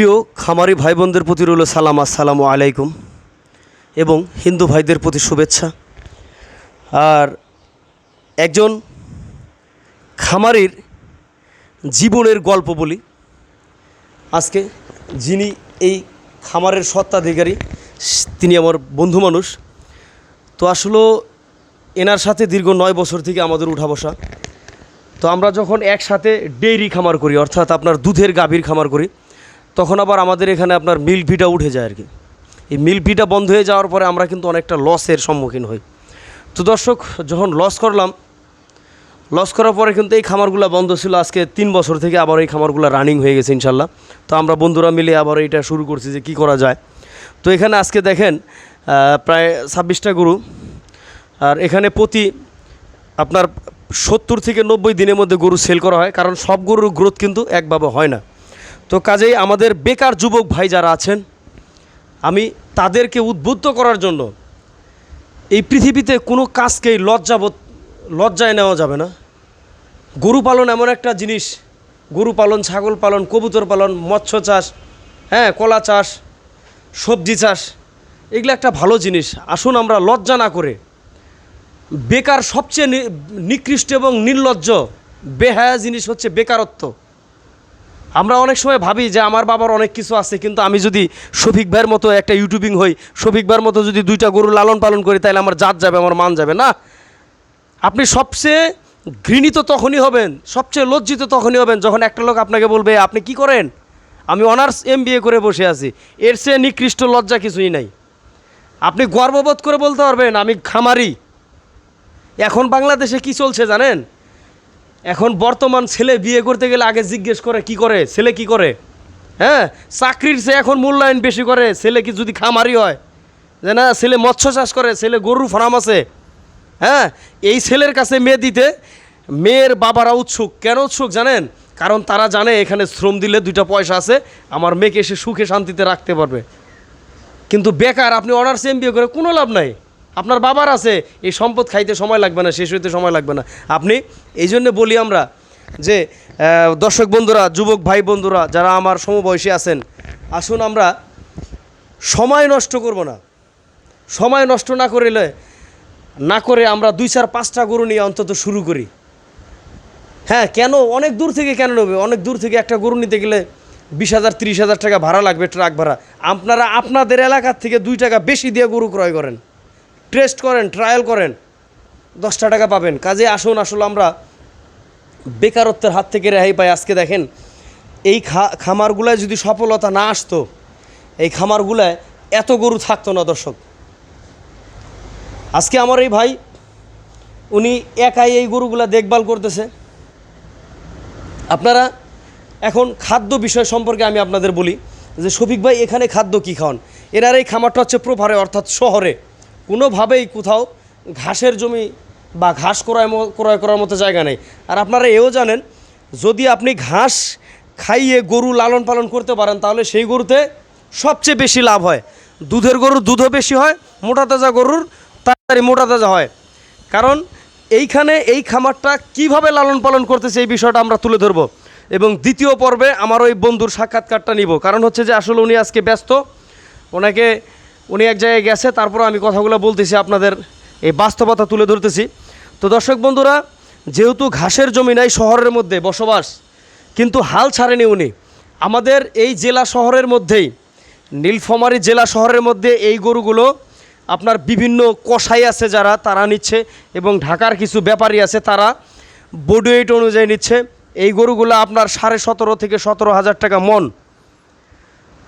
প্রিয় খামারি ভাই বোনদের প্রতি রইল সালাম, আসসালামু আলাইকুম এবং হিন্দু ভাইদের প্রতি শুভেচ্ছা। আর একজন খামারির জীবনের গল্প বলি। আজকে যিনি এই খামারের সত্ত্বাধিকারী তিনি আমার বন্ধু মানুষ। তো আসলে এনার সাথে দীর্ঘ নয় বছর থেকে আমাদের উঠা বসা। তো আমরা যখন একসাথে ডেইরি খামার করি, অর্থাৎ আপনার দুধের গাভীর খামার করি তখন আবার আমাদের এখানে আপনার মিল্ক ভিটা উঠে যায় আর কি। এই মিল্ক ভিটা বন্ধ হয়ে যাওয়ার পরে আমরা কিন্তু অনেকটা লসের সম্মুখীন হই। তো দর্শক, যখন লস করলাম লস করার পরে কিন্তু এই খামারগুলো বন্ধ ছিল। আজকে তিন বছর থেকে আবার এই খামারগুলো রানিং হয়ে গেছে ইনশাল্লাহ। তো আমরা বন্ধুরা মিলে আবার এটা শুরু করছি যে কি করা যায়। তো এখানে আজকে দেখেন প্রায় ছাব্বিশটা গরু। আর এখানে প্রতি আপনার সত্তর থেকে নব্বই দিনের মধ্যে গরু সেল করা হয়। কারণ সব গরুর গ্রোথ কিন্তু একভাবে হয় না। তো কাজেই আমাদের বেকার যুবক ভাই যারা আছেন, আমি তাদেরকে উদ্বুদ্ধ করার জন্য এই পৃথিবীতে কোনো কাজকেই লজ্জাবোধ, লজ্জায় নেওয়া যাবে না। গরু পালন এমন একটা জিনিস, গরু পালন, ছাগল পালন, কবুতর পালন, মৎস্য চাষ হ্যাঁ কলা চাষ, সবজি চাষ, এগুলো একটা ভালো জিনিস। আসুন আমরা লজ্জা না করে বেকার সবচেয়ে নিকৃষ্ট এবং নির্লজ্জ বেহায়া জিনিস হচ্ছে বেকারত্ব। আমরা অনেক সময় ভাবি যে আমার বাবার অনেক কিছু আছে, কিন্তু আমি যদি শফিক ভাইয়ের মতো একটা ইউটিউবিং হই, শফিক ভাইয়ের মতো যদি দুইটা গরু লালন পালন করি তাহলে আমার জাত যাবে, আমার মান যাবে, না? আপনি সবচেয়ে ঘৃণিত তখনই হবেন, সবচেয়ে লজ্জিত তখনই হবেন যখন একটা লোক আপনাকে বলবে, আপনি কি করেন? আমি অনার্স এম করে বসে আছি, এর চেয়ে নিকৃষ্ট লজ্জা কিছুই নাই। আপনি গর্ববোধ করে বলতে পারবেন, আমি খামারি। এখন বাংলাদেশে কি চলছে জানেন? এখন বর্তমান ছেলে বিয়ে করতে গেলে আগে জিজ্ঞেস করে, কি করে? ছেলে কি করে? হ্যাঁ? চাকরির চেয়ে এখন মূল্যায়ন বেশি করে, ছেলে কি যদি খামারি হয়? যে না, ছেলে মৎস্য চাষ করে, ছেলে গরুর ফার্ম আছে। হ্যাঁ? এই ছেলের কাছে মেয়ে দিতে মেয়ের বাবারা উৎসুক। কেন উৎসুক জানেন? কারণ তারা জানে এখানে শ্রম দিলে দুইটা পয়সা আছে, আমার মেয়েকে এসে সুখে শান্তিতে রাখতে পারবে। কিন্তু বেকার, আপনি অনার্স এম করে কোনো লাভ নাই। আপনার বাবার আছে, এই সম্পদ খাইতে সময় লাগবে না, শেষ হইতে সময় লাগবে না। আপনি, এই জন্য বলি আমরা যে দর্শক বন্ধুরা, যুবক ভাই বন্ধুরা, যারা আমার সমবয়সী আছেন, আসুন আমরা সময় নষ্ট করব না। সময় নষ্ট না করিলে, না করে আমরা দুই চার পাঁচটা গরু নিয়ে অন্তত শুরু করি। হ্যাঁ কেন? অনেক দূর থেকে কেন নেবে? অনেক দূর থেকে একটা গরু নিতে গেলে বিশ হাজার, তিরিশ হাজার টাকা ভাড়া লাগবে, ট্রাক ভাড়া। আপনারা আপনাদের এলাকার থেকে দুই টাকা বেশি দিয়ে গরু ক্রয় করেন। টেস্ট করেন ট্রায়াল করেন, দশটা টাকা পাবেন। কাজে আসুন, আসলে আমরা বেকারত্বের হাত থেকে রেহাই পাই। আজকে দেখেন, এই খামারগুলায় যদি সফলতা না আসতো, এই খামারগুলায় এত গরু থাকতো না দর্শক। আজকে আমার এই ভাই, উনি একাই এই গরুগুলা দেখভাল করতেছে। আপনারা এখন খাদ্য বিষয় সম্পর্কে আমি আপনাদের বলি, যে শফিক ভাই, এখানে খাদ্য কী খাওয়ান? এনার এই খামারটা হচ্ছে প্রভারে অর্থাৎ শহরে। কোনোভাবেই কোথাও ঘাসের জমি বা ঘাস ক্রয় ক্রয় করার মতো জায়গা নেই। আর আপনারা এও জানেন, যদি আপনি ঘাস খাইয়ে গরু লালন পালন করতে পারেন, তাহলে সেই গরুতে সবচেয়ে বেশি লাভ হয়। দুধের গরুর দুধও বেশি হয়, মোটা তাজা গরুর তাড়াতাড়ি মোটা তাজা হয়। কারণ এইখানে এই খামারটা কীভাবে লালন পালন করতেছে এই বিষয়টা আমরা তুলে ধরবো। এবং দ্বিতীয় পর্বে আমার ওই বন্ধুর সাক্ষাৎকারটা নিব। কারণ হচ্ছে যে আসলে উনি আজকে ব্যস্ত, ওনাকে উনি এক জায়গায় গেছে তারপর আমি কথাগুলো বলতেছি আপনাদের, এই বাস্তবতা তুলে ধরতেছি। তো দর্শক বন্ধুরা, যেহেতু ঘাসের জমি নাই শহরের মধ্যে বসবাস, কিন্তু হাল ছাড়েনি উনি। আমাদের এই জেলা শহরের মধ্যেই, নীলফামারী জেলা শহরের মধ্যে এই গরুগুলো আপনার বিভিন্ন কষাই আছে যারা, তারা নিচ্ছে এবং ঢাকার কিছু ব্যাপারী আছে, তারা বডি ওয়েট অনুযায়ী নিচ্ছে। এই গরুগুলো আপনার সাড়ে সতেরো থেকে সতেরো হাজার টাকা মন।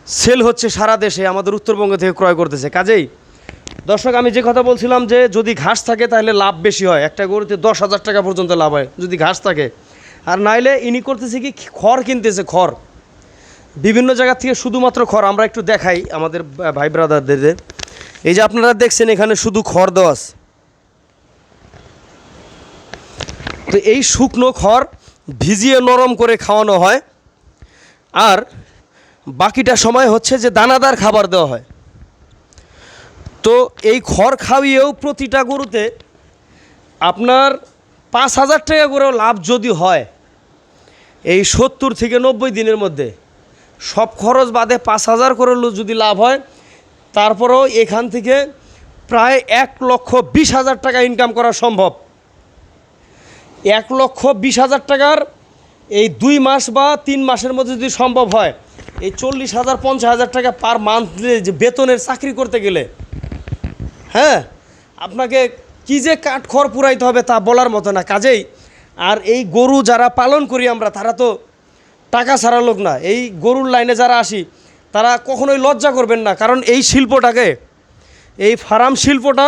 সেল হচ্ছে সারা দেশে, আমাদের উত্তরবঙ্গ থেকে ক্রয় করতেছে। কাজেই দর্শক, আমি যে কথা বলছিলাম যে যদি ঘাস থাকে তাহলে লাভ বেশি হয়। একটা গরুতে দশ হাজার টাকা পর্যন্ত লাভ হয় যদি ঘাস থাকে। আর নাইলে ইনি করতেছে কি, খড় কিনতেছে, খড়। বিভিন্ন জায়গা থেকে শুধুমাত্র খড়। আমরা একটু দেখাই আমাদের ভাই ব্রাদারদের। এই যে আপনারা দেখছেন, এখানে শুধু খড় দশ তো এই শুকনো খড় ভিজিয়ে নরম করে খাওয়ানো হয়। আর বাকিটা সময় হচ্ছে যে দানাদার খাবার দেওয়া হয়। তো এই খড় খাওয়িয়েও প্রতিটা গরুতে আপনার পাঁচ হাজার টাকা করেও লাভ যদি হয়, এই সত্তর থেকে নব্বই দিনের মধ্যে সব খরচ বাদে পাঁচ হাজার করে যদি লাভ হয়, তারপরেও এখান থেকে প্রায় এক লক্ষ বিশ হাজার টাকা ইনকাম করা সম্ভব। এক লক্ষ বিশ হাজার টাকার এই দুই মাস বা তিন মাসের মধ্যে যদি সম্ভব হয় এই চল্লিশ হাজার, পঞ্চাশ হাজার টাকা পার মান্থলি যে বেতনের চাকরি করতে গেলে হ্যাঁ? আপনাকে কি যে কাঠ খড় পুরাইতে হবে তা বলার মতো না। কাজেই আর এই গরু যারা পালন করি আমরা, তারা তো টাকা ছাড়া লোক না। এই গরুর লাইনে যারা আসি, তারা কখনোই লজ্জা করবেন না। কারণ এই শিল্পটাকে, এই ফার্ম শিল্পটা,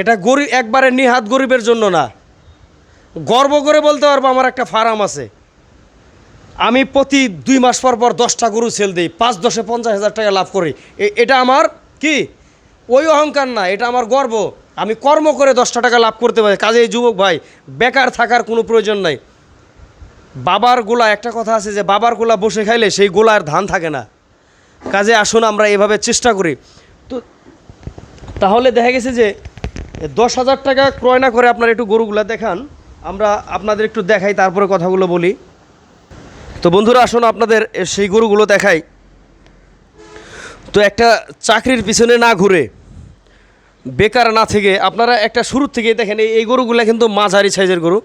এটা গরিব, একবারে নিহাত গরিবের জন্য না। গর্ব করে বলতে পারব, আমার একটা ফার্ম আছে। আমি প্রতি দুই মাস পর পর দশটা গরু সেল দিই, পাঁচ দশে পঞ্চাশ হাজার টাকা লাভ করি। এটা আমার কি? ওই অহংকার না, এটা আমার গর্ব। আমি কর্ম করে দশটা টাকা লাভ করতে পারি। কাজে এই যুবক ভাই, বেকার থাকার কোনো প্রয়োজন নাই। বাবার গোলা, একটা কথা আছে যে বাবার গোলা বসে খাইলে সেই গোলার ধান থাকে না। কাজে আসুন, আমরা এভাবে চেষ্টা করি। তো তাহলে দেখা গেছে যে দশ হাজার টাকা ক্রয় না করে আপনারা একটু গরুগুলা দেখান। আমরা আপনাদের একটু দেখাই, তারপরে কথাগুলো বলি। তো বন্ধুরা, আসুন আপনাদের সেই গরুগুলো দেখাই। তো একটা চাকরির পিছনে না ঘুরে, বেকার না থেকে, আপনারা একটা শুরুর থেকে দেখেন, এই- গরুগুলো কিন্তু মাঝারি সাইজের গরু।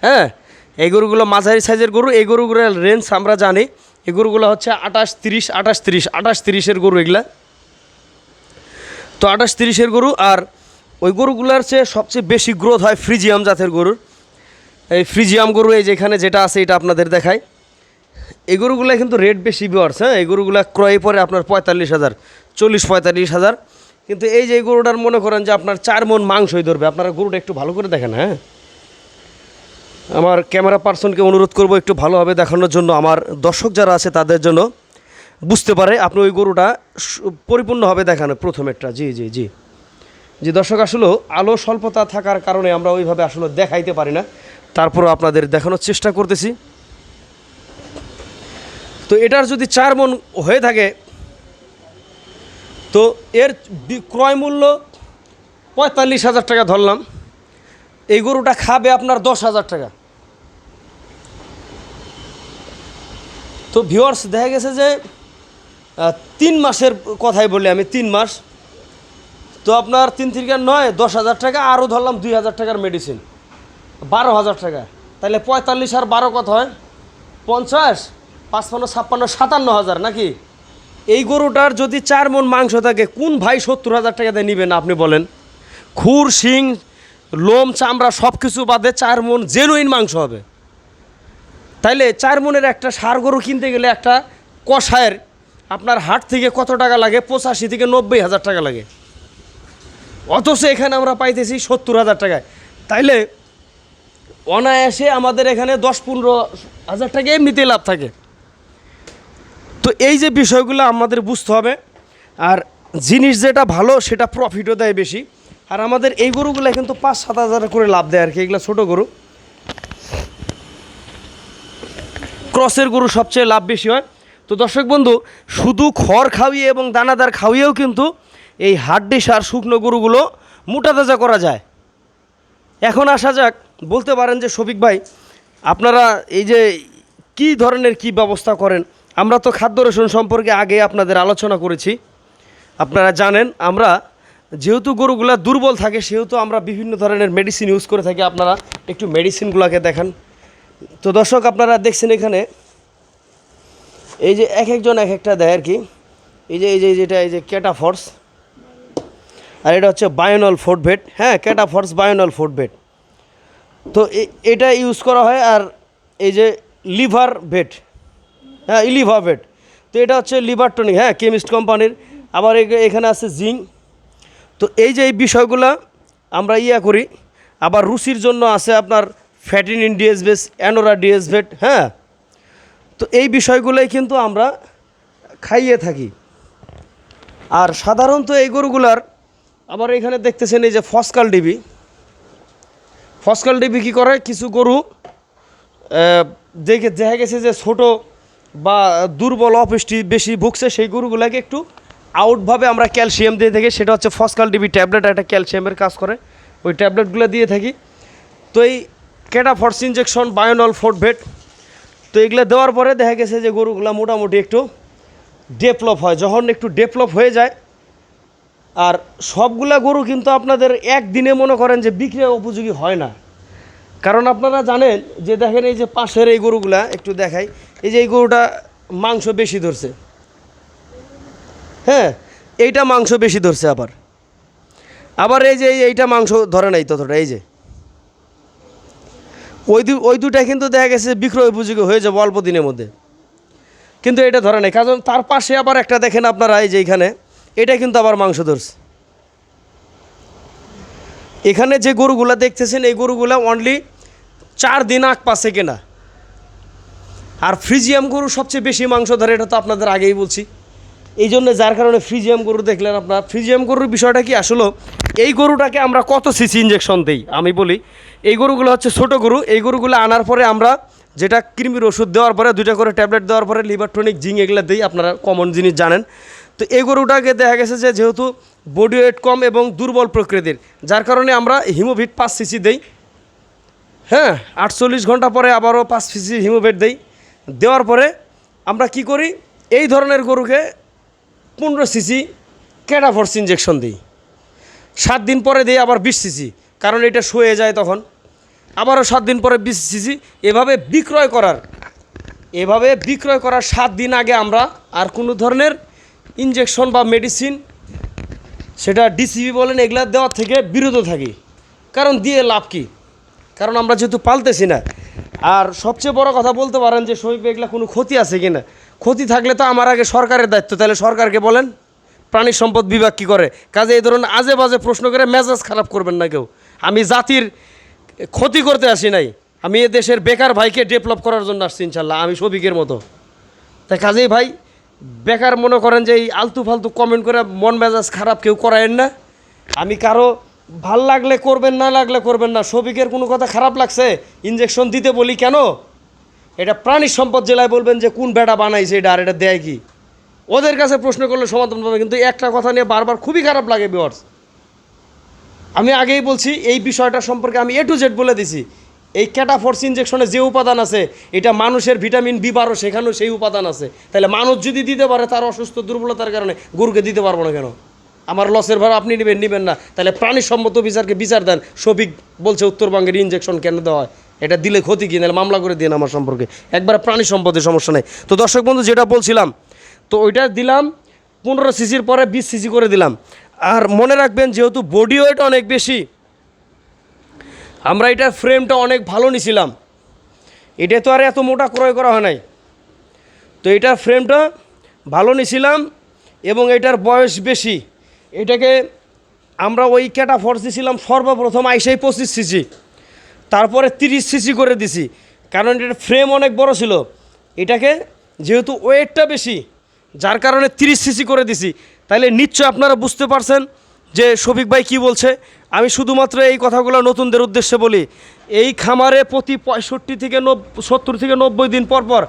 হ্যাঁ এই গরুগুলো মাঝারি সাইজের গরু, এই গরুগুলোর রেঞ্জ আমরা জানি। এই গরুগুলো হচ্ছে আঠাশ, তিরিশ আঠাশ তিরিশ, আঠাশ, তিরিশের গরু এগুলা। তো আঠাশ, তিরিশের গরু, আর ওই গরুগুলোর চেয়ে সবচেয়ে বেশি গ্রোথ হয় ফ্রিজিয়াম জাতের গরুর। এই ফ্রিজিয়াম গরু, এই যেখানে যেটা আছে, এটা আপনাদের দেখায় এই গরুগুলো কিন্তু রেট বেশি বিয়ার্স হ্যাঁ? এই গরুগুলো ক্রয় পরে আপনার পঁয়তাল্লিশ হাজার, চল্লিশ পঁয়তাল্লিশ হাজার। কিন্তু এই যে গরুটার মনে করেন যে আপনার চার মন মাংসই ধরবে, আপনারা গরুটা একটু ভালো করে দেখেন হ্যাঁ? আমার ক্যামেরা পার্সনকে অনুরোধ করব একটু ভালোভাবে দেখানোর জন্য। আমার দর্শক যারা আছে, তাদের জন্য বুঝতে পারে আপনি ওই গরুটা পরিপূর্ণভাবে দেখানো প্রথমেরটা। জি জি জি। যে দর্শক, আসলে আলো স্বল্পতা থাকার কারণে আমরা ওইভাবে আসলে দেখাইতে পারি না। তারপরও আপনাদের দেখানোর চেষ্টা করতেছি। তো এটার যদি চার মন হয়ে থাকে, তো এর ক্রয় মূল্য পঁয়তাল্লিশ হাজার টাকা ধরলাম। এই গরুটা খাবে আপনার দশ হাজার টাকা। তো ভিউয়ার্স দেখা গেছে যে তিন মাসের কথাই বলি আমি, তিন মাস। তো আপনার তিন থেকে নয়, দশ হাজার টাকা, আরও ধরলাম দুই হাজার টাকার মেডিসিন বারো হাজার টাকা। তাহলে পঁয়তাল্লিশ আর বারো কত হয়? পঞ্চাশ। পাঁচপান্ন, ছাপ্পান্ন, সাতান্ন হাজার নাকি? এই গরুটার যদি চার মন মাংস থাকে, কোন ভাই সত্তর হাজার টাকা দিয়ে নেবেন আপনি বলেন? খুর, শিং, লোম, চামড়া সব কিছু বাদে চার মন জেনুইন মাংস হবে। তাইলে চার মনের একটা সার গরু কিনতে গেলে একটা কষায়ের আপনার হাট থেকে কত টাকা লাগে? পঁচাশি থেকে নব্বই হাজার টাকা লাগে। অথচ এখানে আমরা পাইতেছি সত্তর হাজার টাকায়। তাইলে অনায়াসে আমাদের এখানে দশ, পনেরো হাজার টাকা এমনিতেই লাভ থাকে। তো এই যে বিষয়গুলো আমাদের বুঝতে হবে, আর জিনিস যেটা ভালো সেটা প্রফিটও দেয় বেশি। আর আমাদের এই গরুগুলো কিন্তু পাঁচ সাত হাজার করে লাভ দেয় আর কি, এগুলো ছোটো গরু। ক্রসের গরু সবচেয়ে লাভ বেশি হয়। তো দর্শক বন্ধু, শুধু খড় খাওয়িয়ে এবং দানাদার খাওয়িয়েও কিন্তু এই হাড্ডি সার শুকনো গরুগুলো মোটা তাজা করা যায়। এখন আসা যাক, বলতে পারেন যে শফিক ভাই, আপনারা এই যে কি ধরনের কি ব্যবস্থা করেন? আমরা তো খাদ্য রেশন সম্পর্কে আগে আপনাদের আলোচনা করেছি। আপনারা জানেন, আমরা যেহেতু গরুগুলা দুর্বল থাকে, সেহেতু আমরা বিভিন্ন ধরনের মেডিসিন ইউজ করে থাকি। আপনারা একটু মেডিসিনগুলোকে দেখান। তো দর্শক, আপনারা দেখছেন এখানে, এই যে এক একজন এক একটা দেয় আর কি। এই যে এই যে, যেটা, এই যে ক্যাটাফর্স আর এটা হচ্ছে বায়োনল ফোর্টভেট হ্যাঁ ক্যাটাফর্স বায়োনল ফোর্টভেট তো এটা ইউজ করা হয়। আর এই যে লিভার ভেট হ্যাঁ ইলিভা ভেট তো এটা হচ্ছে লিভার টনিক হ্যাঁ কেমিস্ট কোম্পানির আবার এখানে আছে জিঙ্ক তো এই যে এই বিষয়গুলো আমরা ইয়া করি, আবার রুচির জন্য আছে আপনার ফ্যাটিন ইন ডিএসবেস অ্যানোরা ডিএসভেট হ্যাঁ। তো এই বিষয়গুলোই কিন্তু আমরা খাইয়ে থাকি। আর সাধারণত এই গরুগুলার, আবার এখানে দেখতেছেন এই যে ফসকাল ডিবি ফসকাল ডিবি কী করে? কিছু গরু দেখে, দেখা গেছে যে ছোট বা দুর্বল অপুষ্টি বেশি ভুগছে, সেই গরুগুলোকে একটু আউটভাবে আমরা ক্যালসিয়াম দিয়ে থাকি। সেটা হচ্ছে ফসকাল ডিবি ট্যাবলেট একটা ক্যালসিয়ামের কাজ করে। ওই ট্যাবলেটগুলো দিয়ে থাকি। তো এই ক্যাটাফর্স ইঞ্জেকশন বায়োনল ফোর্টভেট তো এগুলো দেওয়ার পরে দেখা গেছে যে গরুগুলা মোটামুটি একটু ডেভেলপ হয়। যখন একটু ডেভেলপ হয়ে যায়, আর সবগুলা গরু কিন্তু আপনাদের একদিনে মনে করেন যে বিক্রি উপযোগী হয় না। কারণ আপনারা জানেন যে দেখেন এই যে পাশের এই গরুগুলা, একটু দেখাই। এই যে এই গরুটা মাংস বেশি ধরছে। হ্যাঁ এইটা মাংস বেশি ধরছে আবার। আবার এই যে এই- এইটা মাংস ধরে নাই ততটা, এই যে। ওই দু ওই দুটা কিন্তু দেখা গেছে বিক্রয় উপযোগী হয়ে যাবে অল্প দিনের মধ্যে। কিন্তু এটা ধরে নাই, কারণ তার পাশে আবার একটা দেখেন আপনারা, এই যে এইখানে, এটা কিন্তু আবার মাংস ধরছে। এখানে যে গরুগুলা দেখতেছেন, এই গরুগুলা অনলি চার দিন আগ পাশে কেনা। আর ফ্রিজিয়াম গরু সবচেয়ে বেশি মাংস ধরে, এটা তো আপনাদের আগেই বলছি। এই জন্য যার কারণে ফ্রিজিয়াম গরু দেখলেন আপনার। ফ্রিজিয়াম গরুর বিষয়টা কি আসলে, এই গরুটাকে আমরা কত সিসি ইঞ্জেকশন দিই, আমি বলি। এই গরুগুলো হচ্ছে ছোট গরু, এই গরুগুলো আনার পরে আমরা যেটা কৃমির ওষুধ দেওয়ার পরে, দুইটা করে ট্যাবলেট দেওয়ার পরে লিভার টনিক জিং এগুলো দিই, আপনারা কমন জিনিস জানেন। তো এই গরুটাকে দেখা গেছে যে যেহেতু বডি ওয়েট কম এবং দুর্বল প্রকৃতির, যার কারণে আমরা হিমোভিট পাঁচ সিসি দেই। হ্যাঁ আটচল্লিশ ঘণ্টা পরে আবারও পাঁচ সিসি হিমোভেট দেই। দেওয়ার পরে আমরা কি করি? এই ধরনের গরুকে পনেরো সিসি ক্যাডাফর্স ইঞ্জেকশন দিই। সাত দিন পরে দিই আবার বিশ সিসি, কারণ এটা শুয়ে যায় তখন। আবারও সাত দিন পরে বিশ সিসি, এভাবে বিক্রয় করার, এভাবে বিক্রয় করার সাত দিন আগে আমরা আর কোনো ধরনের ইঞ্জেকশন বা মেডিসিন সেটা ডিসিবি বলেন এগুলা দেওয়ার থেকে বিরত থাকি। কারণ দিয়ে লাভ কী? কারণ আমরা যেহেতু পালতেছি না আর সবচেয়ে বড় কথা বলতে পারেন যে শহীদ এগুলা কোনো ক্ষতি আছে কিনা? ক্ষতি থাকলে তো আমার আগে সরকারের দায়িত্ব। তাহলে সরকারকে বলেন, প্রাণী সম্পদ বিভাগ কী করে? কাজে এই ধরনের আজে বাজে প্রশ্ন করে মেজাজ খারাপ করবেন না কেউ। আমি জাতির ক্ষতি করতে আসি নাই। আমি এ দেশের বেকার ভাইকে ডেভেলপ করার জন্য আসছি ইনশাল্লাহ, আমি সবিকের মতো। তাই কাজেই ভাই, বেকার মনে করেন যে এই আলতু ফালতু কমেন্ট করে মন মেজাজ খারাপ কেউ করায়েন না। আমি কারও ভালো লাগলে করবেন, না লাগলে করবেন না। সবিকের কোনো কথা খারাপ লাগছে? ইঞ্জেকশন দিতে বলি কেন? এটা প্রাণী সম্পদ জেলায় বলবেন যে কোন বেটা বানাইছে এটা আর এটা দেয় কি? ওদের কাছে প্রশ্ন করলে সমাধান পাবে, কিন্তু একটা কথা নিয়ে বারবার খুবই খারাপ লাগে বিওয়ার্স আমি আগেই বলছি, এই বিষয়টা সম্পর্কে আমি এ টু জেড বলে দিছি। এই ক্যাটাফোর্স ইঞ্জেকশনে যে উপাদান আছে, এটা মানুষের ভিটামিন বি বারো, সেখানেও সেই উপাদান আছে। তাহলে মানুষ যদি দিতে পারে তার অসুস্থ দুর্বলতার কারণে, গরুকে দিতে পারব না কেন? আমার লসের ভার আপনি নেবেন নেবেন না। তাহলে প্রাণী সম্মত বিচারকে বিচার দেন। সবিক বলছে উত্তরবঙ্গের ইঞ্জেকশন কেন দেওয়া হয়? এটা দিলে ক্ষতি কি? নাহলে মামলা করে দিন আমার সম্পর্কে। একবার প্রাণী সম্পদের সমস্যা নেই। তো দর্শক বন্ধু, যেটা বলছিলাম, তো ওইটা দিলাম, পনেরো সিসির পরে বিশ সিসি করে দিলাম। আর মনে রাখবেন, যেহেতু বডি ওয়েট অনেক বেশি, আমরা এটার ফ্রেমটা অনেক ভালো নিছিলাম। এটা তো আর এত মোটা ক্রয় করা হয় নাই। তো এটার ফ্রেমটা ভালো নিছিলাম এবং এটার বয়স বেশি। এটাকে আমরা ওই ক্যাটা ফোর্স দিছিলাম, সর্বপ্রথম আইসাই পঁচিশ সিসি তারপরে তিরিশ সিসি করে দিছি। কারণ এটার ফ্রেম অনেক বড় ছিল। এটাকে যেহেতু ওয়েটটা বেশি, যার কারণে তিরিশ সিসি করে দিছি। তাহলে নিশ্চয় আপনারা বুঝতে পারছেন যে শফিক ভাই কি বলছে। আমি শুধুমাত্র এই কথাগুলো নতুনদের উদ্দেশ্যে বলি। এই খামারে প্রতি পঁয়ষট্টি থেকে নব সত্তর থেকে নব্বই দিন পর পর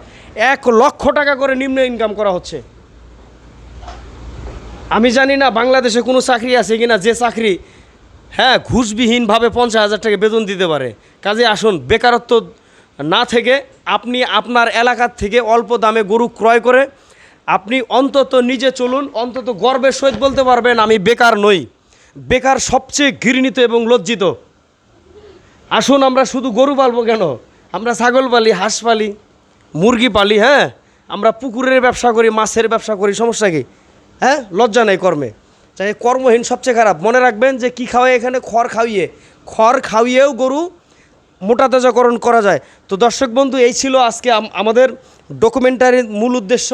এক লক্ষ টাকা করে নিম্ন ইনকাম করা হচ্ছে। আমি জানি না বাংলাদেশে কোনো চাকরি আছে কি না যে চাকরি হ্যাঁ ঘুষবিহীনভাবে পঞ্চাশ হাজার টাকা বেতন দিতে পারে। কাজে আসুন, বেকারত্ব না থেকে আপনি আপনার এলাকার থেকে অল্প দামে গরু ক্রয় করে আপনি অন্তত নিজে চলুন, অন্তত গর্বের সহিত বলতে পারবেন, আমি বেকার নই। বেকার সবচেয়ে ঘৃণিত এবং লজ্জিত। আসুন, আমরা শুধু গরু পালবো কেন? আমরা ছাগল পালি, হাঁস পালি, মুরগি পালি হ্যাঁ? আমরা পুকুরের ব্যবসা করি, মাছের ব্যবসা করি, সমস্যা কি? হ্যাঁ? লজ্জা নেই কর্মে। তাই কর্মহীন সবচেয়ে খারাপ। মনে রাখবেন যে কি খাওয়ায় এখানে? খড় খাওয়িয়ে। খড় খাওয়িয়েও গরু মোটা তাজাকরণ করা যায়। তো দর্শক বন্ধু, এই ছিল আজকে আমাদের ডকুমেন্টারির মূল উদ্দেশ্য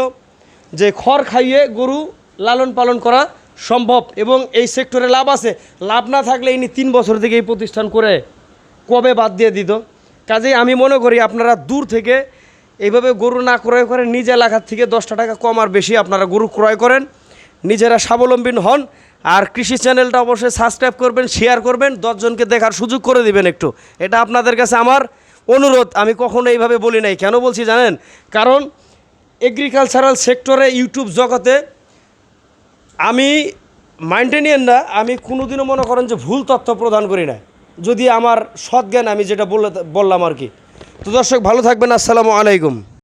যে খড় খাইয়ে গরু লালন পালন করা সম্ভব এবং এই সেক্টরে লাভ আছে। লাভ না থাকলে ইনি তিন বছর থেকে এই প্রতিষ্ঠান করে কবে বাদ দিয়ে দিত? কাজেই আমি মনে করি আপনারা দূর থেকে এইভাবে গরু না ক্রয় করে নিজ এলাকার থেকে দশটা টাকা কম আর বেশি আপনারা গরু ক্রয় করেন। নিজেরা স্বাবলম্বী হন আর কৃষি চ্যানেলটা অবশ্যই সাবস্ক্রাইব করবেন শেয়ার করবেন, দশজনকে দেখার সুযোগ করে দিবেন একটু। এটা আপনাদের কাছে আমার অনুরোধ, আমি কখনো এইভাবে বলি নাই। কেন বলছি জানেন? কারণ এগ্রিকালচারাল সেক্টরে ইউটিউব জগতে আমি মাইন্টেনিয়ান না, আমি কোনোদিনও মনে করেন যে ভুল তথ্য প্রদান করি না যদি আমার সৎ জ্ঞান, আমি যেটা বলে বললাম আর কি। তো দর্শক, ভালো থাকবেন, আসসালামু আলাইকুম।